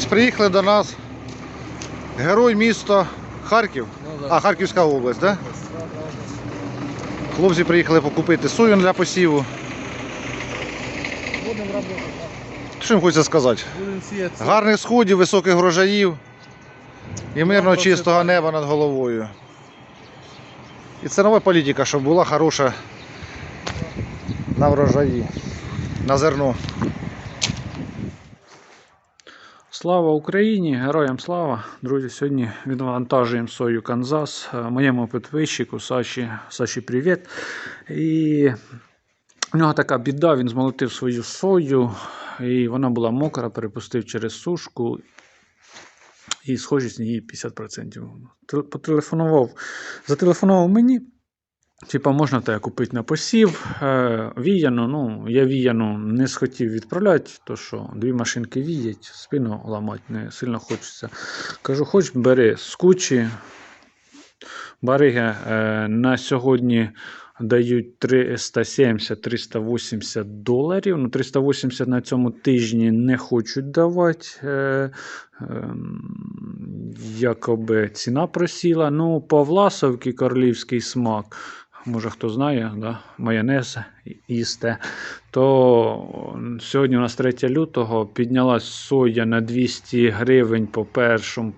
Ось приїхали до нас герой міста Харків. Ну. А, Харківська область? Да? Хлопці приїхали покупити сою для посіву. Будемо робити. Що їм хочеться сказати? Гарних сходів, високих врожаїв і мирного Ну, чистого неба над головою. І цінова політика, щоб була хороша на врожаї, на зерно. Слава Україні! Героям слава! Друзі, сьогодні відвантажуємо сою Канзас е, моєму підписчику Саші. Саші, привіт. І в нього така біда, він змолотив свою сою, і вона була мокра, перепустив через сушку. І схожість її 50%. Потелефонував, зателефонував мені. Типа, можна тебе купити на посів. Е, віяну, ну, я віяну не схотів відправляти, то що дві машинки віять, спину ламати не сильно хочеться. Кажу, хоч бери з кучі. Бариги е, на сьогодні дають 370-380 доларів. Ну, 380 на цьому тижні не хочуть давати. Е, ем, якоби ціна просіла. Ну, по Власовці королівський смак. Може хто знає, да? майонез їсте. То сьогодні у нас 3 лютого піднялась соя на 200 гривень по першому.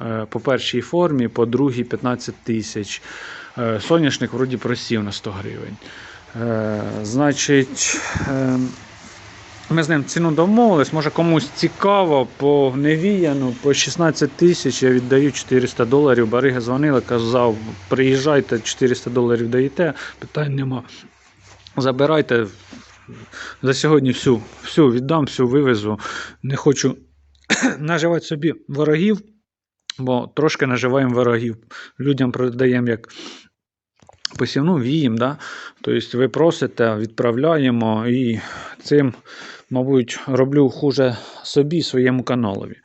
е, По першій формі, по другій 15 тисяч. Е, Соняшник вроді просів на 100 гривень. Е, Значить, е, ми з ним ціну домовились. Може комусь цікаво по невіяну, по 16 тисяч я віддаю 400 доларів. Барига дзвонила, казав, приїжджайте, 400 доларів даєте, питань нема. Забирайте. За сьогодні всю, всю віддам, всю вивезу. Не хочу наживати собі ворогів, бо трошки наживаємо ворогів. Людям продаємо як посівну вієм. Да? Тобто ви просите, відправляємо і цим, мабуть, роблю хуже собі, своєму каналові.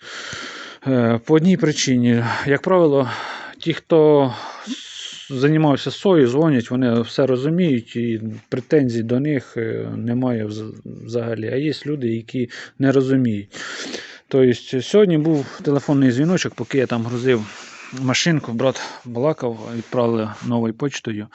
Е, По одній причині, як правило, ті, хто займався сою, дзвонять, вони все розуміють і претензій до них е, немає взагалі. А є люди, які не розуміють. Тобто, сьогодні був телефонний дзвіночок, поки я там грузив машинку, брат балакав, відправили новою почтою.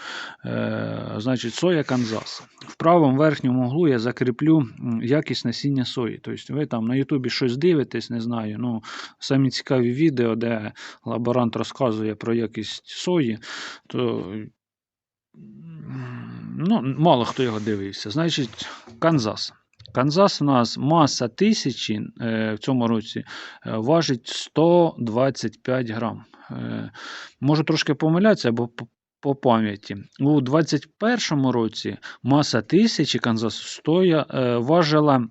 Е, значить, соя Канзас. В правому верхньому углу я закріплю якість насіння сої. Тобто ви там на Ютубі щось дивитесь, не знаю. Ну, самі цікаві відео, де лаборант розказує про якість сої, то ну, мало хто його дивився. Значить, Канзас. Канзас у нас маса тисячі е, в цьому році е, важить 125 грам. Е, можу трошки помилятися, бо по, пам'яті. У 2021 році маса тисячі Канзасу стоя, важила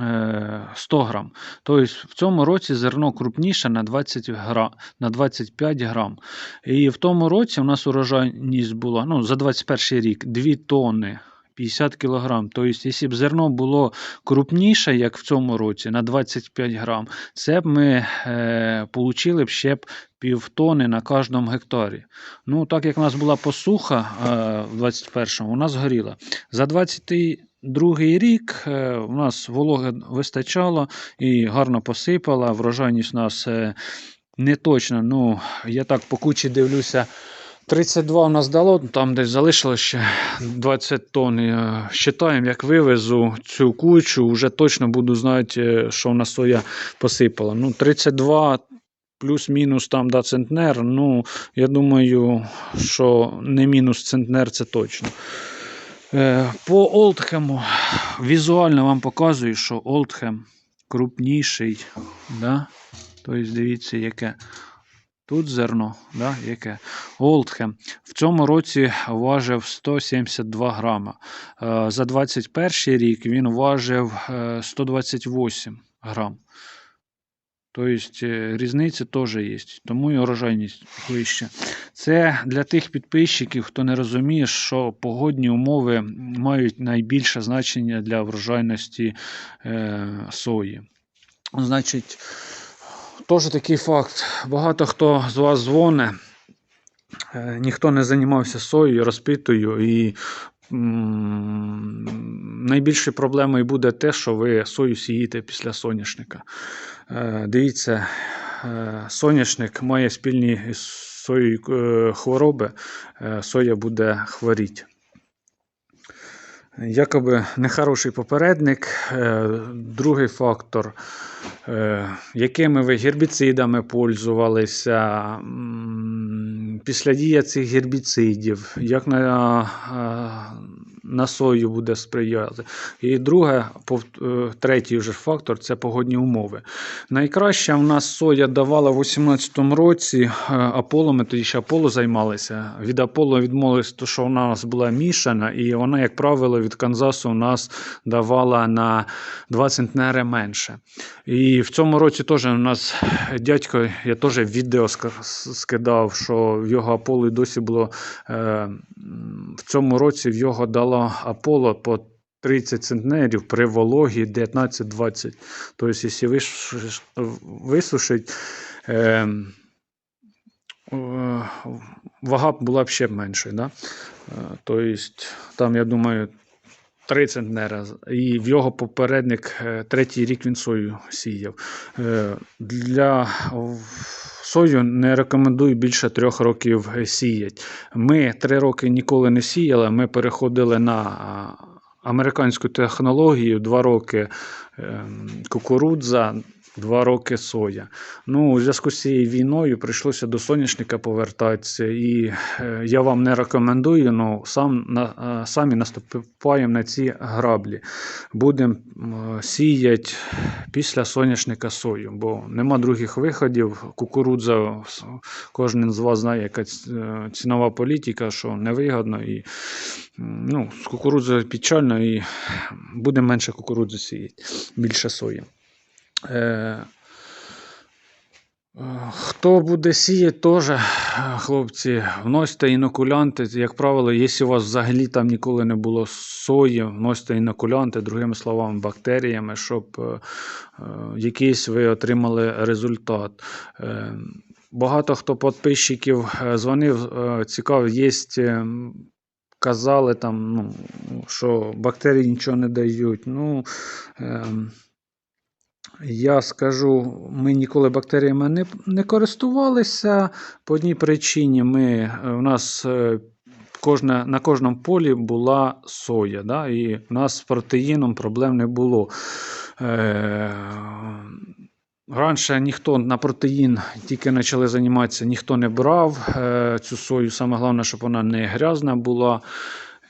е, 100 грам. Тобто в цьому році зерно крупніше на, 20 гра, на 25 грам. І в тому році у нас урожайність була ну, за 21 рік 2 тонни. 50 кг. Тобто, якщо б зерно було крупніше, як в цьому році, на 25 грам, це б ми е, б ще б півтони на кожному гектарі. Ну, так як у нас була посуха е, в 21-му, у нас. За 22 рік е, у нас вологи вистачало і гарно посипала. Врожайність у нас е, не точна. Ну, я так по кучі дивлюся. 32 у нас дало, там десь залишилося ще 20 тонн. Считаємо, як вивезу цю кучу, вже точно буду знати, е, що в нас соя посипала. Ну, 32 плюс-мінус там да, центнер. Ну, я думаю, що не мінус центнер, це точно. Е, По Олдхему візуально вам показую, що Олдхем крупніший. Да? Тобто, дивіться, яке. Тут зерно, да, яке. Олдхем в цьому році важив 172 грама. Е, За 21 рік він важив е, 128 грам. Тобто е, різниця теж є, тому і урожайність вища. Це для тих підписчиків, хто не розуміє, що погодні умови мають найбільше значення для врожайності е, сої. Значить, теж такий факт. Багато хто з вас дзвонить, е, ніхто не займався соєю, розпитую, і найбільшою проблемою буде те, що ви сою сієте після соняшника. Е, Дивіться, е, соняшник має спільні із соєю е, хвороби, соя буде хворіти. Якоби нехороший попередник. Е, Другий фактор, е, якими ви гербіцидами пользувалися, після дія цих гербіцидів, як на, е, на сою буде сприяти. І друге, е, третій вже фактор це погодні умови. Найкраще в нас соя давала в 2018 році е, Аполло, ми тоді ще Аполло займалися. Від Аполло відмовились, то що вона у нас була мішана, і вона, як правило, від Канзасу у нас давала на 2 центнери менше. І в цьому році теж у нас дядько, я теж відео скидав, що в його Аполло досі було е, в цьому році в його дало Аполло по 30 центнерів при вологі 19-20. Тобто, якщо висушить, е, е, вага була б ще меншою. Да? Е, Тобто, там, я думаю, 3 центнера. І в його попередник е, третій рік він сою сіяв. Е, Для сою не рекомендую більше трьох років сіяти. Ми три роки ніколи не сіяли, ми переходили на американську технологію, два роки ем, кукурудза, два роки соя. Ну, у зв'язку з цією війною прийшлося до соняшника повертатися, і е, я вам не рекомендую, але сам, на, е, самі наступаємо на ці граблі. Будемо сіяти після соняшника сою, бо нема других виходів. Кукурудза, кожен з вас знає, яка е, цінова політика, що невигодно. І, ну, з кукурудзою печально, і буде менше кукурудзи сіяти, більше сої. Е, е, Хто буде сіяти, теж, е, хлопці, вносьте інокулянти. Як правило, якщо у вас взагалі там ніколи не було сої, вносьте інокулянти, другими словами, бактеріями, щоб е, е, якийсь ви отримали результат. Е, Багато хто підписчиків е, дзвонив, е, цікаво, є. е, Казали там, ну, що бактерії нічого не дають. Ну, ем, я скажу, ми ніколи бактеріями не, не користувалися. По одній причині ми, е, у нас е, кожне, на кожному полі була соя, да, і у нас з протеїном проблем не було. Е, Раніше ніхто на протеїн тільки почали займатися, ніхто не брав е, цю сою. Саме головне, щоб вона не грязна була.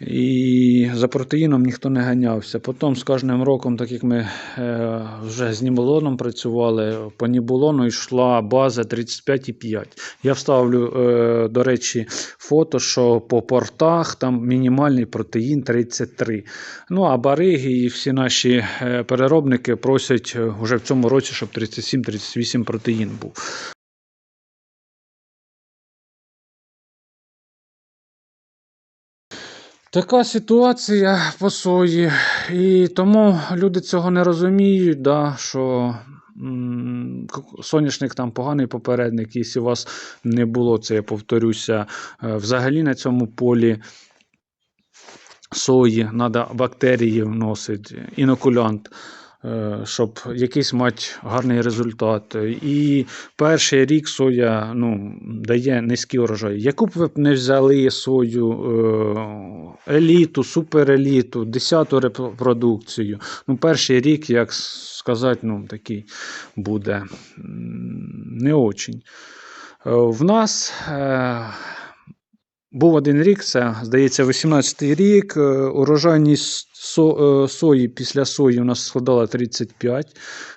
І за протеїном ніхто не ганявся. Потім з кожним роком, так як ми е, вже з нібулоном працювали, по нібулону йшла база 35,5. Я вставлю, е, до речі, фото, що по портах там мінімальний протеїн 33. Ну а бариги і всі наші е, переробники просять е, вже в цьому році, щоб 37-38 протеїн був. Така ситуація по сої, і тому люди цього не розуміють, да, що м, соняшник там поганий попередник, якщо у вас не було, це я повторюся, е, взагалі на цьому полі сої треба бактерії вносити, інокулянт, щоб якийсь мати гарний результат. І перший рік соя ну, дає низький урожай. Яку б ви б не взяли сою, е, еліту, супереліту, 10-ту репродукцію. Ну, перший рік, як сказати, ну, такий буде не очень. Е, В нас е, був один рік, це, здається, 18-й рік. е, Урожайність со, е, сої після сої у нас складала 35.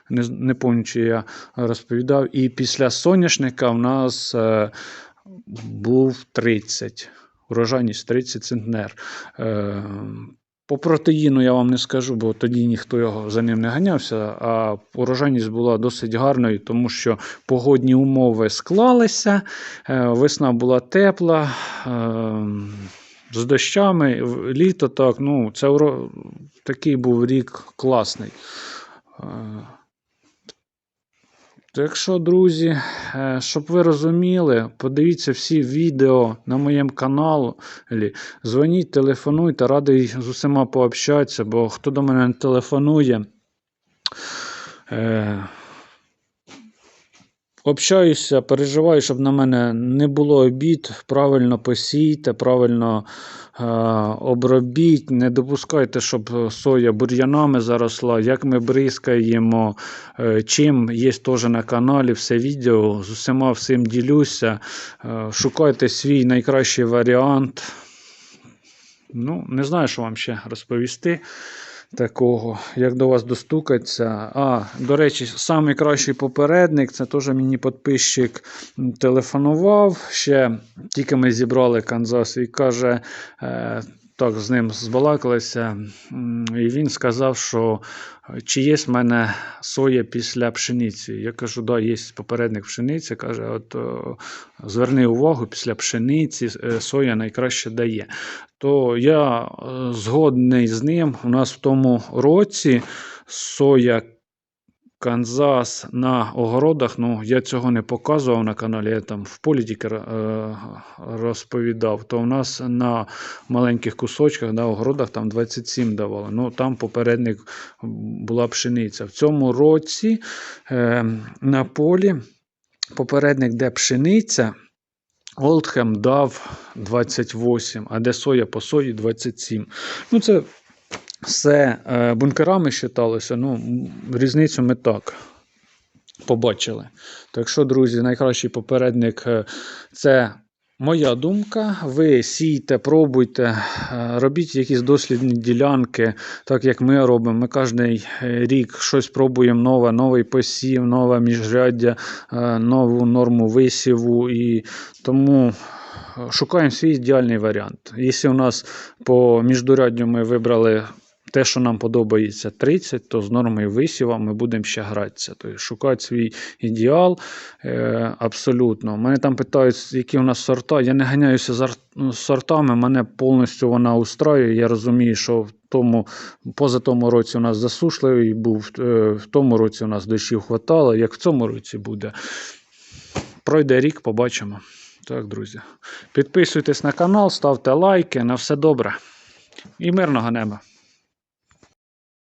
Не, не пам'ятаю, чи я розповідав. І після соняшника у нас е, був 30. Урожайність 30 центнер. Е, по протеїну я вам не скажу, бо тоді ніхто його за ним не ганявся. А урожайність була досить гарною, тому що погодні умови склалися, е, весна була тепла, е, з дощами, літо так. Ну, це такий був рік класний. Е, Так що, друзі, е, щоб ви розуміли, подивіться всі відео на моєму каналі. Дзвоніть, телефонуйте, радий з усіма пообщатися, бо хто до мене не телефонує. Общаюся, переживаю, щоб на мене не було обід. Правильно посійте, правильно е, обробіть. Не допускайте, щоб соя бур'янами заросла. Як ми бризкаємо, е, чим є теж на каналі все відео. З усіма всім ділюся. Е, шукайте свій найкращий варіант. Ну, не знаю, що вам ще розповісти такого, як до вас достукаться. А, до речі, самий кращий попередник, це теж мені підписчик телефонував. Ще тільки ми зібрали Канзас і каже. Так, з ним збалакалися, і він сказав, що чи є в мене соя після пшениці. Я кажу, да, є попередник пшениці. Каже, от зверни увагу, після пшениці е, соя найкраще дає. То я е, згодний з ним. У нас в тому році соя Канзас на огородах. Ну, я цього не показував на каналі, я там в полі тільки е, розповідав. То у нас на маленьких кусочках на огородах там 27 давали. Ну, там попередник була пшениця. В цьому році е, на полі попередник, де пшениця. Олдхем дав 28, а де соя по сої 27. Ну, це все е, бункерами вважалося. Ну, різницю ми так побачили. Так що, друзі, найкращий попередник е, це моя думка. Ви сійте, пробуйте, е, робіть якісь дослідні ділянки, так як ми робимо. Ми кожен рік щось пробуємо нове, новий посів, нове міжряддя, нову норму висіву. І тому шукаємо свій ідеальний варіант. Якщо у нас по міждурядню ми вибрали те, що нам подобається 30, то з нормою висіва ми будемо ще гратися. Тобто шукати свій ідеал е, абсолютно. Мене там питають, які у нас сорта. Я не ганяюся за сортами, мене повністю вона устраює. Я розумію, що в тому, поза тому році у нас засушливий був, е, в тому році у нас дощів хватало, як в цьому році буде. Пройде рік, побачимо. Так, друзі. Підписуйтесь на канал, ставте лайки. На все добре. І мирного неба.